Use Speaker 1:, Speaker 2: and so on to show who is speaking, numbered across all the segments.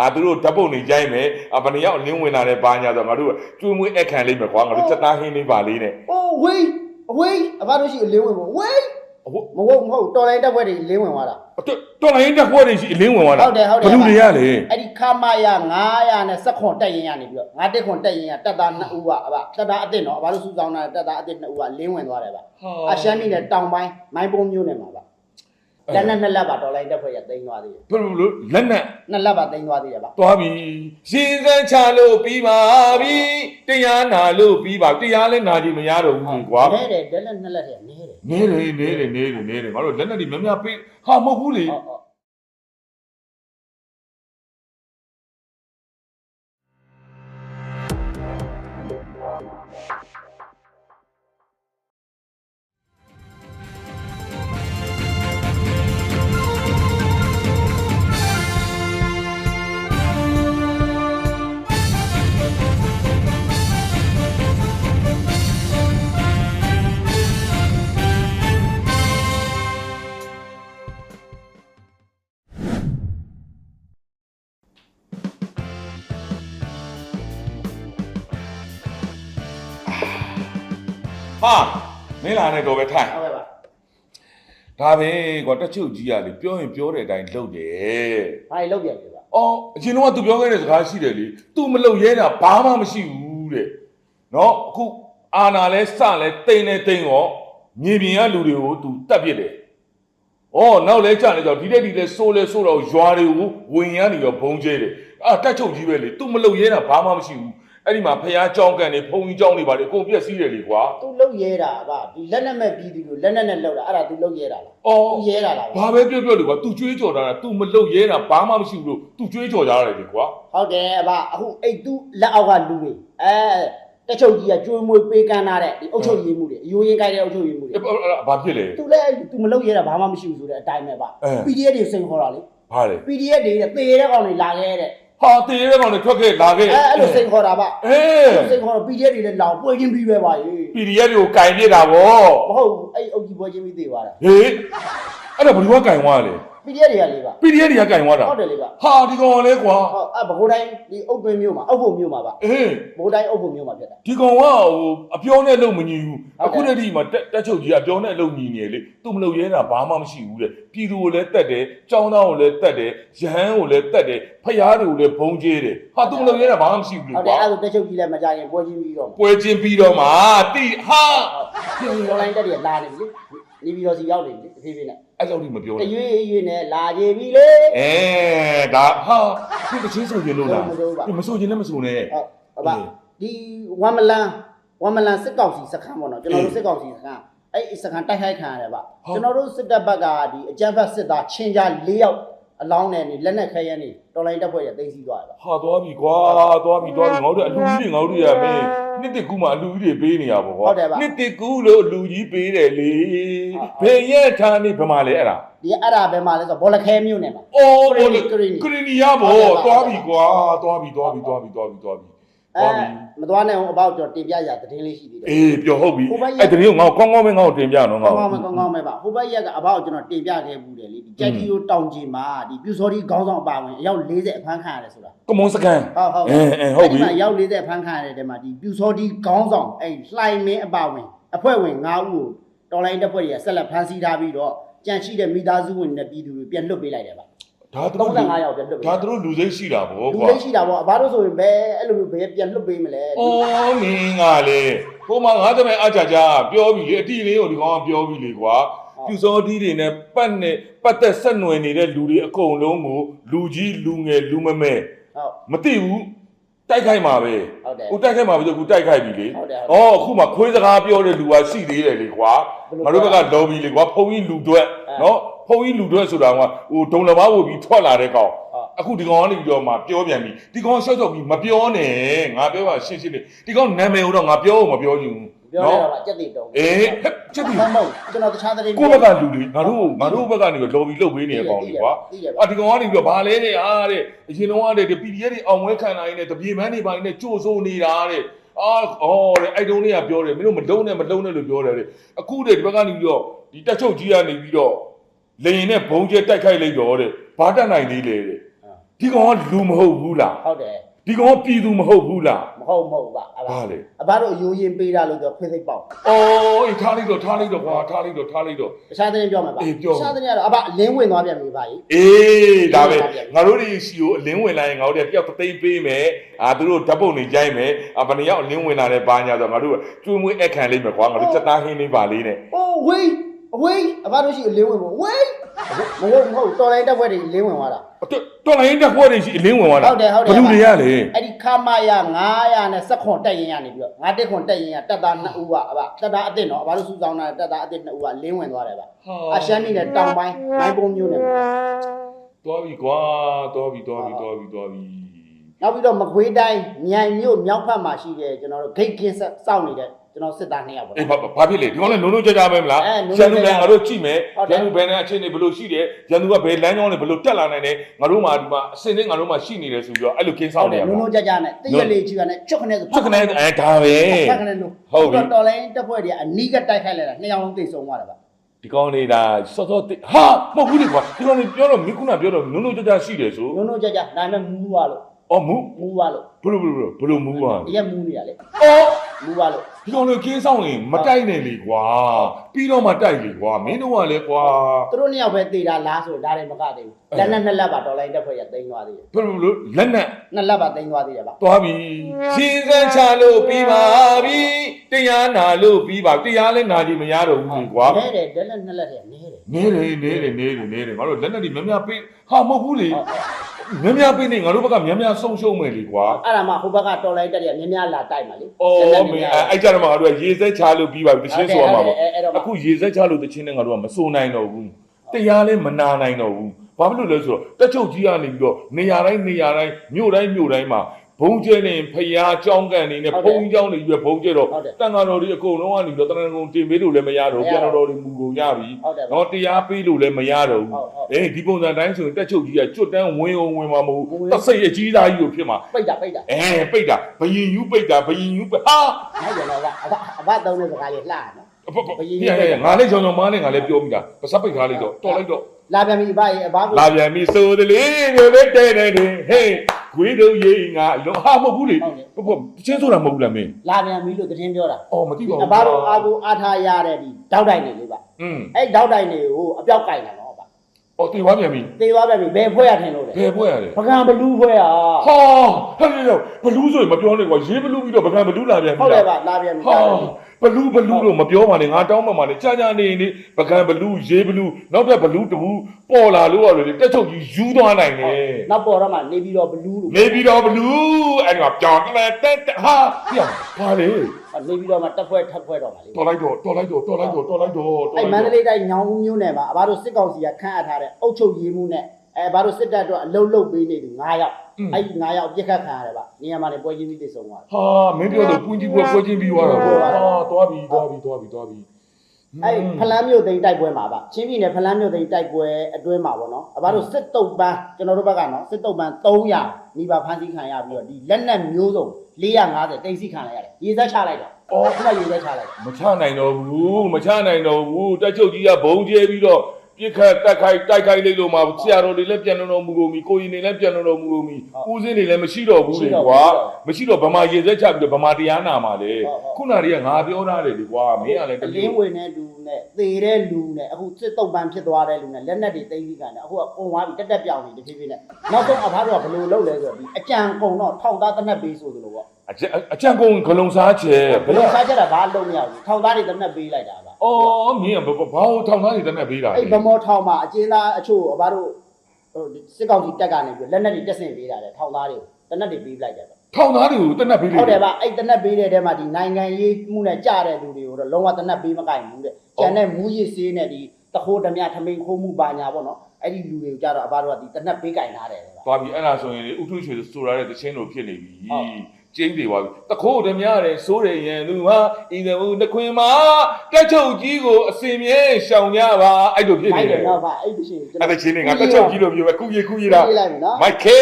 Speaker 1: အာသူတို့ဓာတ်ပုံနေကြိုက်မယ်အာဘယ်နှစ်ယောက်လင်းဝင်လာတဲ့ဘာညာဆိုတော့ငါတို့ကျွေးမွေးအခန့်လေးမယ်ကွာငါတို့စက်သားဟင်းလေးပါလေးနဲ့
Speaker 2: အိုးဝေးအဝေးအဘတို့ရှိအလင်းဝင်ပေါ့ဝေး
Speaker 1: ဟုတ်
Speaker 2: မဟုတ်မဟုတ်တော်လိုင်းတက်ပွဲတွေလင်းဝင်သွားတာ
Speaker 1: တော်တော်လိုင်းတက်ခွက်တွေရှိအလင်းဝင်သွားတာ
Speaker 2: ဟုတ်တယ်ဟုတ်တယ်
Speaker 1: ဘလူတွေရလေ
Speaker 2: အဲ့ဒီခမရ900နဲ့စက်ခွန်တက်ရင်ရနေပြီးတော့ငါတက်ခွန်တက်ရင်ရတက်သား2ဦးကအဘတက်သားအစ်စ်နော်အဘတို့စုဆောင်တာတက်သားအစ်စ်2ဦးကလင်းဝင်သွားတယ်ဗျအရှမ်းပြည်နယ်တောင်ပိုင်းမိုင်းပုံမျိုးနယ်မှာဗျ လက်နဲ့နှစ်လက်ပါတော်လိုင်းတက်ဖွဲ့ရတိန်းသွားသေးတယ်
Speaker 1: ဘလူလို့လက်နဲ့
Speaker 2: နှစ်လက်ပါတိန်းသွားသေးတယ်ဗျ
Speaker 1: သွားပြီရှင်စန်းချလို့ပြီးပါပြီတရားနာလို့ပြီးပါတရားလည်းနာကြည့်မရတော့ဘူးကွာ
Speaker 2: နဲတယ်လက်လက်နှစ်လက်တည်းနဲတယ်
Speaker 1: နေလေနေလေနေလေနေလေငါတို့လက်နဲ့ဒီများများပေးဟာမဟုတ်ဘူးလေ
Speaker 2: ဟုတ်ဟုတ်
Speaker 1: ဟာမင်းလာနေတော့ပဲထိုင်
Speaker 2: ဟုတ်ကဲ့ပါ
Speaker 1: ဒါပဲကွာတက်ချုပ်ကြီးကလေပြောရင်ပြောတဲ့အတိုင်းလုပ်တယ်
Speaker 2: ဘာကြီးလောက်ပြန်ပြီဗျ
Speaker 1: အော်အရင်တော့က तू ပြောခဲ့တဲ့စကားရှိတယ်လေ तू မလုပ်ရဲတာဘာမှမရှိဘူးတဲ့နော်အခုအာနာလဲစလဲတိန်လဲတိန်ရောမြေပြင်ကလူတွေကို तू တတ်ပြစ်တယ်ဩနောက်လဲကြာနေကြောဒီတက်ဒီလဲဆိုးလဲဆိုးတော့ရွာတွေကိုဝင်ရနေရောဘုံကျဲတယ်အာတက်ချုပ်ကြီးပဲလေ तू မလုပ်ရဲတာဘာမှမရှိဘူး အဲ့ဒီမှာဖះကြောင်းကန်နေဖုံကြီးကြောင်းနေပါလေအကုန်ပြက်စီးတယ်လေကွာ
Speaker 2: သူလောက်ရဲတာဗျဒီလက်နဲ့မဲ့ပြီးသူကိုလက်နဲ့နဲ့လောက်တာအဲ့ဒါသူလောက်ရဲတာလား
Speaker 1: အော်
Speaker 2: သူရဲတာလား
Speaker 1: ဘာပဲပြောပြောလေကွာ तू ကြွေးကြော်တာတာ तू မလုပ်ရဲတာဘာမှမရှိဘူးလို့ तू ကြွေးကြော်ကြရတယ်လေကွာ
Speaker 2: ဟုတ်တယ်အဘအခုအဲ့သူလက်အောက်ကလူတွေအဲတက်ချုပ်ကြီးကကျွေးမွေးပေးကမ်းထားတဲ့ဒီအုတ်ချုပ်ရည်မှုတွေအယိုးရင်းကိုက်တဲ့အုတ်ချုပ်ရည်မှုတွေ
Speaker 1: အဲ့အဲ့အဲ့ဘာဖြစ်လဲ
Speaker 2: သူလည်းသူမလုပ်ရဲတာဘာမှမရှိဘူးဆိုတဲ့အတိုင်းပဲဗျ
Speaker 1: အဲ
Speaker 2: PDF တွေစိန်ခေါ်တာလေ
Speaker 1: ဘာလဲ
Speaker 2: PDF တွေတဲ့သေတဲ့ကောင်တွေလာခဲ့တဲ့
Speaker 1: ဟာတေးရဲကောင်တွေထွက်ခဲ့လာခဲ့
Speaker 2: အဲအဲ့လိုစိန်ခေါ်တာဗျ
Speaker 1: အေး
Speaker 2: စိန်ခေါ်တော့ PDF တွေလည်းလောင်ပွဲချင်းပြီးပဲပါရေ
Speaker 1: PDF တွေကိုကင်ပြစ်တာဗော
Speaker 2: မဟုတ်ဘူးအဲ့အုတ်ကြီးပွဲချင်းပြီးသေသွားတာ
Speaker 1: ဟေးအဲ့ဒါဘယ်လိုကကင်သွားလဲ
Speaker 2: PDF တွေကလေဗျ
Speaker 1: PDF တွေကကင်သွားတာ
Speaker 2: ဟုတ်တယ်လေဗျ
Speaker 1: ဟာဒီကောင်လဲကွာ
Speaker 2: ဟုတ်အဲ့ဘကိုးတိုင်းဒီအုတ်တွင်းမျိုးမှာအုတ်ဖို့မျိုးမှာဗျ
Speaker 1: အေး
Speaker 2: ဘကိုးတိုင်းအုတ်ဖို့မျိုးမှာဖြစ်တာ
Speaker 1: ဒီကောင်ကဟိုအပြောနဲ့လုံမညီဘူး
Speaker 2: ဟုတ်တယ်
Speaker 1: အခုတည်းဒီမှာတက်တက်ချုပ်ကြီးကအပြောနဲ့လုံညီနေလေသူမလုပ်ရဲတာဘာမှမရှိဘူးတဲ့ပြည်သူကိုလည်းတက်တယ်ចောင်းသားကိုလည်းတက်တယ်ရဟန်းကိုလည်းတက်တယ်ဖျားတွေကိုလည်းဘုံကျဲတယ်ဟာသူမလုပ်ရဲတာဘာမှမရှိဘူးလေ
Speaker 2: ဟုတ်တယ်
Speaker 1: ကွာ
Speaker 2: အဲ့ဒါတက်ချုပ်ကြီးလည်းမကြရင်ပွဲချင်းပြီးတော့မှာ
Speaker 1: ပွဲချင်းပြီးတော့မှတိဟာ
Speaker 2: ဒီ online တက်တွေလာနေပြီလေ နေပြီးတော့စီရောက်နေပြီအဖေဖေနဲ့
Speaker 1: အဲ့လောက်ထိမပြော
Speaker 2: တ
Speaker 1: နဲ့
Speaker 2: ရွေ့ရွေ့နဲ့လာကြပြီလေ
Speaker 1: အဲဒါဟာဒီတချင်းဆိုရင်လို့လား
Speaker 2: မဆိုပါ
Speaker 1: ဒီမဆိုရင်လည်းမဆိုနဲ့
Speaker 2: ဟုတ်အဘဒီဝမ်မလန်ဝမ်မလန်စစ်ကောင်စီစခန်းပေါ့နော်ကျွန်တော်တို့စစ်ကောင်စီစခန်းအဲ့ဒီစခန်းတိုက်ခိုက်ခံရတယ်ဗျကျွန်တော်တို့စစ်တပ်ဘက်ကဒီအကြမ်းဖက်စစ်သားချင်းကြား၄ယောက် အလောင်းနဲ့နေလက်နဲ့ခဲရဲနေတော်လိုင်းတက်ဖွဲ့ရသိမ်းစီးသွားတယ်ဗျ
Speaker 1: ဟာသွားပြီကွာသွားပြီသွားပြီငါတို့အလူကြီးတွေငါတို့ရမင်းနှစ်တကူမှအလူကြီးတွေပေးနေရပါကွာနှစ်တကူလို့အလူကြီးပေးတယ်လေဘယ်ရက်ထားနေဘယ်မှာလဲအဲ့ဒါ
Speaker 2: ဒီအဲ့ဒါပဲမှလဲဆိုဘောလခဲမြို့နယ်မှာ
Speaker 1: အော်
Speaker 2: ကရီနီကရီနီ
Speaker 1: ကရီနီရဘောသွားပြီကွာသွားပြီသွားပြီသွားပြီသွားပြီသွားပြီ
Speaker 2: အဲ
Speaker 1: သွားပြီ
Speaker 2: မသွားနိုင်အောင်အပေါ့ကျွန်တော်တင်ပြရသတင်းလေးရှိသေးတယ်
Speaker 1: အေးပြောဟုတ်ပြီ
Speaker 2: ဟိုဘက်ရက်
Speaker 1: အဲ့တည်းကငါကောင်းကောင်းပဲငါ့ကိုတင်ပြတော့ငါ့
Speaker 2: ကော
Speaker 1: ကို
Speaker 2: င်းကောင်းပဲကောင်းကောင်းပဲပါဟိုဘက်ရက်ကအပေါ့ကျွန်တော်တင်ပြခဲ့ဘူးတယ်လေဒီကြက်ကြီးကိုတောင်ကြီးမှာဒီပြူစော်ဒီခေါင်းဆောင်အပါဝင်အယောက်40အဖမ်းခံရတယ်ဆိုတာ
Speaker 1: ကမွန်စကန်
Speaker 2: ဟုတ်ဟုတ်
Speaker 1: အဲအဲဟုတ်ပြီ
Speaker 2: အဲ့ဒီမှာအယောက်40အဖမ်းခံရတဲ့တဲမှာဒီပြူစော်ဒီခေါင်းဆောင်အဲ့လှိုင်မင်းအပါဝင်အဖွဲ့ဝင်9ဦးကိုတော်လိုင်းတပ်ဖွဲ့တွေကဆက်လက်ဖမ်းဆီးထားပြီးတော့ကြန့်ရှိတဲ့မိသားစုဝင်တွေနဲ့ပြည်သူတွေပြန်လွတ်ပေးလိုက်တယ်ဗျ
Speaker 1: ဒါသူတို့
Speaker 2: 35ယောက်ပြန်လွတ်ပေး
Speaker 1: ဒါသူတို့လူစိတ်ရှိတာဗော
Speaker 2: လူ
Speaker 1: ကွာ
Speaker 2: လေးရှိတာပေါ့အဘတို့ဆိုရင်ဘယ်အဲ့လိုမျိုးဘယ်ပြန်လွတ်ပေးမလဲ။
Speaker 1: အော်မင်းကလေဟိုမှာငါတမန်အကြကြပြောပြီလေအတီလေးကိုဒီကောင်ကပြောပြီလေကွာ။ပြူစောတီးတွေနဲ့ပတ်နဲ့ပတ်သက်ဆက်နွယ်နေတဲ့လူတွေအကုန်လုံးကိုလူကြီးလူငယ်လူမမဲ
Speaker 2: ဟုတ်
Speaker 1: မသိဘူး တိုက်ခိုက်မှာပဲ
Speaker 2: ဟုတ်တယ်။
Speaker 1: ဟိုတိုက်ခိုက်မှာပဲဆိုခုတိုက်ခိုက်ပြီလေ
Speaker 2: ဟုတ်တယ်။
Speaker 1: အော်အခုမှခွေးစကားပြောတဲ့လူကရှိသေးတယ်လေကွာ။ငါတို့ဘက်ကလော်ဘီလေကွာဖုံကြီးလူတွက်နော်ဖုံကြီးလူတွက်ဆိုတာကဟိုဒုံလဘာဝတ်ပြီးထွက်လာတဲ့ကောင်
Speaker 2: ဟုတ်
Speaker 1: အခုဒီကောင်ကနေပြီးတော့မှပြောပြန်ပြီဒီကောင်ရှော့ရှော့ပြီးမပြောနဲ့ငါပြောပါရှင်းရှင်းလေးဒီကောင်နာမည်ကိုတော့ငါပြောဖို့မပြောချင်ဘူး
Speaker 2: ပြောရတာပါကြက်တိတုံး
Speaker 1: အေးဟဲ့ချက်ပြီ
Speaker 2: မဟုတ်ကျွန်တော်တခြားသတင်း
Speaker 1: ကိုယ့်ဘက်ကလူတွေငါတို့ငါတို့ဘက်ကနေလော်ဘီလုပ်ပေးနေတဲ့ကောင်တွေကွာ
Speaker 2: သိတယ်
Speaker 1: အာဒီကောင်ကနေပြီးတော့ဗာလဲတဲ့အားတဲ့အရင်တော့ကတဲ့ PDF တွေအောင်ဝဲခံနိုင်တဲ့တပြေမန်းတွေပိုင်းနဲ့ကြိုးစိုးနေတာတဲ့အာအော်တဲ့အဲ့တုန်းတွေကပြောတယ်မင်းတို့မလုံးနဲ့မလုံးနဲ့လို့ပြောတယ်တဲ့အခုတဲ့ဒီဘက်ကနေပြီးတော့ဒီတက်ချုပ်ကြီးကနေပြီးတော့လေရင်နဲ့ဘုံကျဲတိုက်ခိုက်လိုက်တော့တဲ့ဘာတက်နိုင်သေးလဲတဲ့ဒီကောင်ကလူမဟုတ်ဘူးလား
Speaker 2: ဟုတ်တယ်
Speaker 1: ဒီကောင်ကပြည်သူမဟုတ်ဘူးလား
Speaker 2: မဟုတ်မဟုတ်ပါအဘ
Speaker 1: ဘာလဲ
Speaker 2: အဘတို့ရိုးရင်ပေးတာလို့ပြောခွေးစိတ်ပေါက်
Speaker 1: အော်အေးထားလိုက်တော့ထားလိုက်တော့ကွာထားလိုက်တော့ထားလိုက်တော့
Speaker 2: တခြားသတင်းပြောမှာပါ
Speaker 1: အေးပြော
Speaker 2: တခြားသတင်းကတော့အဘအလင်းဝင်သွားပြန်ပြီပါကြီး
Speaker 1: အေးဒါပဲ
Speaker 2: ဟုတ်ပါပြီ
Speaker 1: ငါတို့ဒီစီကိုအလင်းဝင်လာရင်ငါတို့တယောက်တစ်သိန်းပေးမယ်အာသူတို့ဓာတ်ပုံနေကြိုင်းမယ်အာဘယ်နှယောက်အလင်းဝင်လာတဲ့ဘာညာဆိုတော့ငါတို့ကျွေးမွေးအခန့်လေးမယ်ကွာငါတို့စက်သားဟင်းလေးပါလေးနဲ့
Speaker 2: အိုးဝေးအဝေးအဘတို့ရှိအလင်းဝင်ဖို့ဝေးမဟုတ်မဟုတ်တော်လိုင်းတက်ဘွက်တွေလင်းဝင်သွားတာ
Speaker 1: တော်တော်လိုင်းတက်ခွက်တွေရှိအလင်းဝင်သွားတာ
Speaker 2: ဟုတ်တယ်ဟုတ်တယ်
Speaker 1: ဘယ်သူတွေကလေ
Speaker 2: အဲ့ဒီခမရ900နဲ့စက်ခွန်တက်ရင်ရနေပြီးတော့ငါတက်ခွန်တက်ရင်ရတက်သား2ဦးကအဘတက်သားအစ်စ်နော်အဘတို့စုဆောင်တာတက်သားအစ်စ်2ဦးကလင်းဝင်သွားတယ်ဗျအရှမ်းပြည်နယ်တောင်ပိုင်းမိုင်းပုံမျိုးနဲ့
Speaker 1: တော်ပြီကွာတော်ပြီတော်ပြီတော်ပြီတော်ပြီ
Speaker 2: နောက်ပြီးတော့မကွေးတိုင်းမြိုင်မြို့မြောက်ဖက်မှာရှိတဲ့ကျွန်တော်တို့ဂိတ်ကင်းဆက်စောင့်နေတဲ့ ကျွန်တော်စစ်သား2ယောက်ပေါ့
Speaker 1: အေး
Speaker 2: နော်
Speaker 1: ဘာဘာဖြစ်လဲဒီကောင်လည်းလုံးလုံးကြကြပဲမလား
Speaker 2: အဲလုံးလုံး
Speaker 1: ရန်သူလည်းငါတို့ကြည့်မယ်
Speaker 2: ဟုတ်တယ်
Speaker 1: ရန်သူဘယ်နဲ့အခြေအနေဘယ်လိုရှိတယ်ရန်သူကဘယ်လမ်းကြောင်းနဲ့ဘယ်လိုတက်လာနိုင်တယ်ငါတို့မှဒီမှာအစင်းနဲ့ငါတို့မှရှိနေတယ်ဆိုပြီးတော့အဲ့လိုကင်း
Speaker 2: ဟု
Speaker 1: ဆောင်
Speaker 2: တ်တ
Speaker 1: နေ
Speaker 2: ယ်
Speaker 1: ရ
Speaker 2: နုံ
Speaker 1: မှာ
Speaker 2: နုံကြကြနဲ့တည့်ရလေးကြီးကနဲ့ချွတ်ခနဲ့ဆို
Speaker 1: ချက်ကနေအဲဒါပဲ
Speaker 2: ဖက်ခနဲ့နုံ
Speaker 1: ဟုတ်ပြီ
Speaker 2: တော်လိုင်းတက်ဖွဲ့တွေကအနီးကတိုက်ခိုက်လိုက်တာနှစ်ယောက်လုံးသိဆုံးသွားတယ်ဗျ
Speaker 1: ဒီကောင်လေးဒါစောစောတိဟာမဟုတ်ဘူးလေကွာဒီကောင်လေးပြောတော့မင်းခုနပြောတော့လုံးလုံးကြကြရှိတယ်ဆို
Speaker 2: နုံနုံကြကြဒါပေမဲ့မူးသွားလို့
Speaker 1: အော်မူ
Speaker 2: မူးသွားလို့
Speaker 1: ဘလို့ဘလို့ဘလို့မူอ่ะ
Speaker 2: ရက်မူးနေရလေ
Speaker 1: အော်
Speaker 2: မူးသွားလို့
Speaker 1: ဒီကောင်လေးကင်းဆောင်ရင်မတိုက်နဲ့လေကွာ ပြီးတော့မှတိုက်လေကွာမင်းတို့ကလည်းကွာ
Speaker 2: သူတို့နှစ်ယောက်ပဲတေတာလားဆိုဒါလည်းမကသေးဘူးလက်နဲ့နှစ်လက်ပါတော်လိုင်းတက်ဖွဲ့ရတိန်သွားသေးတယ်
Speaker 1: ဘလို့လို့လက်နဲ့
Speaker 2: နှစ်လက်ပါတိန်သွားသေးတယ်ဗျ
Speaker 1: သွားပြီရှင်းစမ်းချလို့ပြီးပါပြီတရားနာလို့ပြီးပါတရားလည်းနာကြည့်မရတော့ဘူးလေကွာ
Speaker 2: နဲတယ်လက်နဲ့နှစ်လက်တည်းနဲတယ်
Speaker 1: နေတယ်နေတယ်နေတယ်နေတယ်ငါတို့လက်နဲ့ဒီများများပေးဟာမဟုတ်ဘူးလေများများပေးနေငါတို့ဘက်ကများများဆုံးရှုံးမယ်လေကွာ
Speaker 2: အဲ့ဒါမှဟိုဘက်ကတော်လိုင်းတက်ရမြများလာတိုက်မှာလေ
Speaker 1: အော်မင်းအဲ့ကြတော့မှငါတို့ကရေစက်ချလို့ပြီးပါပြီတချင်းဆိုရမှာပေါ့
Speaker 2: အဲ့တော့
Speaker 1: အခုရေစက်ချလို့တချင်းနဲ့ငါတို့ကမစိုးနိုင်တော့ဘူးတရားလည်းမနာနိုင်တော့ဘူးဘာဖြစ်လို့လဲဆိုတော့တက်ချုပ်ကြီးကနေပြီးတော့နေရာတိုင်းနေရာတိုင်းမြို့တိုင်းမြို့တိုင်းမှာဘုံကျဲနေဖျားကြောင်းကန်နေနဲ့ဘုံကြောင်းနေပြီးဘုံကျဲတော့တန်ဃာတော်တွေအကုန်လုံးကနေပြီးတော့တန်ဃာကုန်တင်ပေးလို့လည်းမရတော့ပြန်တော်တွေမူကုန်ရပြီ
Speaker 2: ဟုတ်တယ်
Speaker 1: တော့တရားပေးလို့လည်းမရတော့ဘူး
Speaker 2: ဟုတ်ဟုတ်
Speaker 1: အေးဒီပုံစံတိုင်းဆိုရင်တက်ချုပ်ကြီးကကျွတ်တန်းဝင်အောင်ဝင်မှာမဟုတ်ဘူးတဆိတ်အကြီးသားကြီးကိုဖြစ်မှာ
Speaker 2: ပိတ်တာပိတ်တာ
Speaker 1: အဲပိတ်တာဘယင်ယူပိတ်တာဘယင်ယူပိတ်ဟာ
Speaker 2: ဟုတ်တယ်နော်အဘအဘသုံးတဲ့စကားလေးလှနော်
Speaker 1: အ ဖဖဟိရရငါလည်းကြောင်ကြောင်မားနဲ့ငါလည်းပြောမိတာပစပ်ပိတ်ထားလိုက်တော့တော်လိုက်တော့
Speaker 2: လာပြန်ပြီအဘရေအဘကို
Speaker 1: လာပြန်ပြီဆိုတလေမျိုးလေးတဲတဲတဲဟေးခွေးတို့ရေးငါလုံးဟာမဟုတ်ဘူးလေဘဘချင်းဆိုတာမဟုတ်ဘူးလားမင်း
Speaker 2: လာပြန်ပြီလို့သတင်းပြောတာ
Speaker 1: အော်မသိပါဘူး
Speaker 2: အဘတို့အာကိုအားထားရတဲ့ဒီတောက်တိုင်တွေလေးပါ
Speaker 1: อืม
Speaker 2: အဲ့တောက်တိုင်တွေကိုအပြောက်ကင်တာနော်အဘ
Speaker 1: အော်တင်သွားပြန်ပြီ
Speaker 2: သေသွားပြန်ပြီဘယ်ဖွဲ့ရထင်လို့လဲ
Speaker 1: ဘယ်ပွဲရလဲ
Speaker 2: ပကံဘလူးဖွဲ့ရ
Speaker 1: ဟာဟဲ့လေဘလူးဆိုရင်မပြောနဲ့ကွာရေးဘလူးပြီးတော့ပကံဘလူးလာပြန်ပြီ
Speaker 2: ဟုတ်တယ်ဗျလာပြန်ပြီ
Speaker 1: ဟာ ဘလူးဘလူးတော့မပြောပါနဲ့ငါတောင်းမှမှာလေကြာကြာနေနေပကံဘလူးရေးဘလူးနောက်ထပ်ဘလူးတဘူးပေါ်လာလို့ရတယ်တက်ချုပ်ကြီးယူသွားနိုင်တယ်
Speaker 2: နောက်ပေါ်တော့မှနေပြီးတော့ဘလူးလို့
Speaker 1: နေပြီးတော့ဘလူးအဲ့ဒီမှာကြောင်တက်တက်တက်ဟာပြပါလေ
Speaker 2: နေပြီးတော့မှတက်ဖွဲ့ထပ်ဖွဲ့တော့မှလေ
Speaker 1: တော်လိုက်တော့တော်လိုက်တော့တော်လိုက်တော့တော်လိုက်တော့တော်
Speaker 2: အဲ့
Speaker 1: လိုက်
Speaker 2: မန္တ
Speaker 1: တော့
Speaker 2: လေးတိုင်းညောင်ဦးမြို့နယ်မှာအဘတို့စစ်ကောင်စီကခန့်အပ်ထားတဲ့အုပ်ချုပ်ရေးမှုနဲ့အဲအဘတို့စစ်တပ်အတွက်အလုံးလုံးပေးနေသူ9ယောက် အဲ့ဒီ9ယောက်ပြစ်ခတ်ခံရတယ်ဗျနေရာမှာနေပွဲချင်းပြီးတည်ဆုံးသွားတယ်
Speaker 1: ဟာမင်းပြောတော့ပွင့်ကြီးပွဲပွဲချင်းပြီးသွားတာပေါ့ဟာတော်ပြီတော်ပြီတော်ပြီတော်ပြီ
Speaker 2: အဲ့ဖလန်းမြို့သိမ်းတိုက်ပွဲမှာဗျချင်းပြည်နယ်ဖလန်းမြို့သိမ်းတိုက်ပွဲအတွင်းမှာပေါ့နော်အဘတို့စစ်တုပ်ပန်းကျွန်တော်တို့ဘက်ကနော်စစ်တုပ်ပန်း300မိဘဖမ်းဆီးခံရပြီးတော့ဒီလက်နက်မျိုးစုံ450တိတ်ဆီခံလိုက်ရတယ်ရေသက်ချလိုက်တော့အော်ခုမှရေသက်ချလိုက်
Speaker 1: မချနိုင်တော့ဘူးမချနိုင်တော့ဘူးတက်ချုပ်ကြီးကဘုံကျဲပြီးတော့ ပြစ်ခတ်တက်ခိုက်တိုက်ခိုက်လိုက်လို့မှဆရာတော်တွေလည်းပြန်တော်မူကုန်ပြီကိုရင်တွေလည်းပြန်တော်မူကုန်ပြီဦးစင်းတွေလည်းမရှိတော့ဘူးလေကွာမရှိတော့ဗမာရေစက်ချပြီးတော့ဗမာတရားနာမှာလေခုနတွေကငါပြောထားတယ်လေကွာမင်းကလည်းတ
Speaker 2: အ
Speaker 1: က
Speaker 2: လ
Speaker 1: ယ်
Speaker 2: င်းဝင်တဲ့လူနဲ့သေတဲ့လူနဲ့အခုစစ်တုပ်ပန်းဖြစ်သွားတဲ့လူနဲ့လက်နက်တွေသိမ်းပြီးကန်တယ်အခုကကုံသွားပြီတက်တက်ပြောင်နေတဖြည်းဖြည်းနဲ့နောက်ဆုံးအဖားတို့ကဘယ်လိုလုပ်လဲဆိုတော့ဒီအကြံကုံတော့ထောက်သားတစ်နက်ပေးဆိုသလိုပေါ့
Speaker 1: အကျအကျန်ကုန်ဂလုံးစားချေ
Speaker 2: ဘယ်လိုစားချက်တာဘာလုံးမရဘူးထောက်သားတွေတစ်နက်ပေးလိုက်တာပါ
Speaker 1: အော်မင်းကဘာလို့ထောင်သားတွေတက်နေပေးတာ
Speaker 2: အဲ့ဗမောထောင်မှာအကျဉ်းသားအချို့အဖားတို့ဟိုစစ်ကောင်စီတက်ကနေပြီးလက်နက်တွေတက်ဆင်ပေးတာလေထောက်သားတွေကိုတစ်နက်တွေပေးလိုက်တယ်ဗျ
Speaker 1: ထောင်သားတွေကိုတက်နေပေး
Speaker 2: ဟုတ်တယ်ဗျအဲ့တစ်နက်ပေးတဲ့တဲမှာဒီနိုင်ငံရေးမှုနဲ့ကြတဲ့လူတွေကိုတော့လုံးဝတစ်နက်ပေးမကင်ဘူးတဲ့ကျန်တဲ့မူရစ်ဆေးနဲ့ဒီတခိုးဓမြထမိန်ခိုးမှုပါညာပေါ့နော်အဲ့ဒီလူတွေကိုကြတော့အဖားတို့ကဒီတစ်နက်ပေးကင်ထားတယ်ဗျ
Speaker 1: သွားပြီအဲ့ဒါဆိုရင်လေဥထုရွှေဆိုရတဲ့တချင်းလိုဖြစ်နေပြီ
Speaker 2: ဟုတ်
Speaker 1: ကျင်းတွေပါပြီတခိုးဓမြတယ်စိုးတယ်ရန်သူဟာဤသမှုနှခွင်မှာတက်ချုပ်ကြီးကိုအစင်မြဲရှောင်ကြပါအဲ့လိုဖြစ်
Speaker 2: မို
Speaker 1: နေ
Speaker 2: က်တ
Speaker 1: တယ်
Speaker 2: ယ်နော်ဗျအဲ့ဒီရှင်ကျွန်
Speaker 1: အဲ့ဒါချင်းနေငါတက်ချုပ်ကြီးလိုမျိုးပဲခုကြီးခုကြီးတာ
Speaker 2: ပြေးလိုက်ပြီနော်
Speaker 1: မိုက်ခေ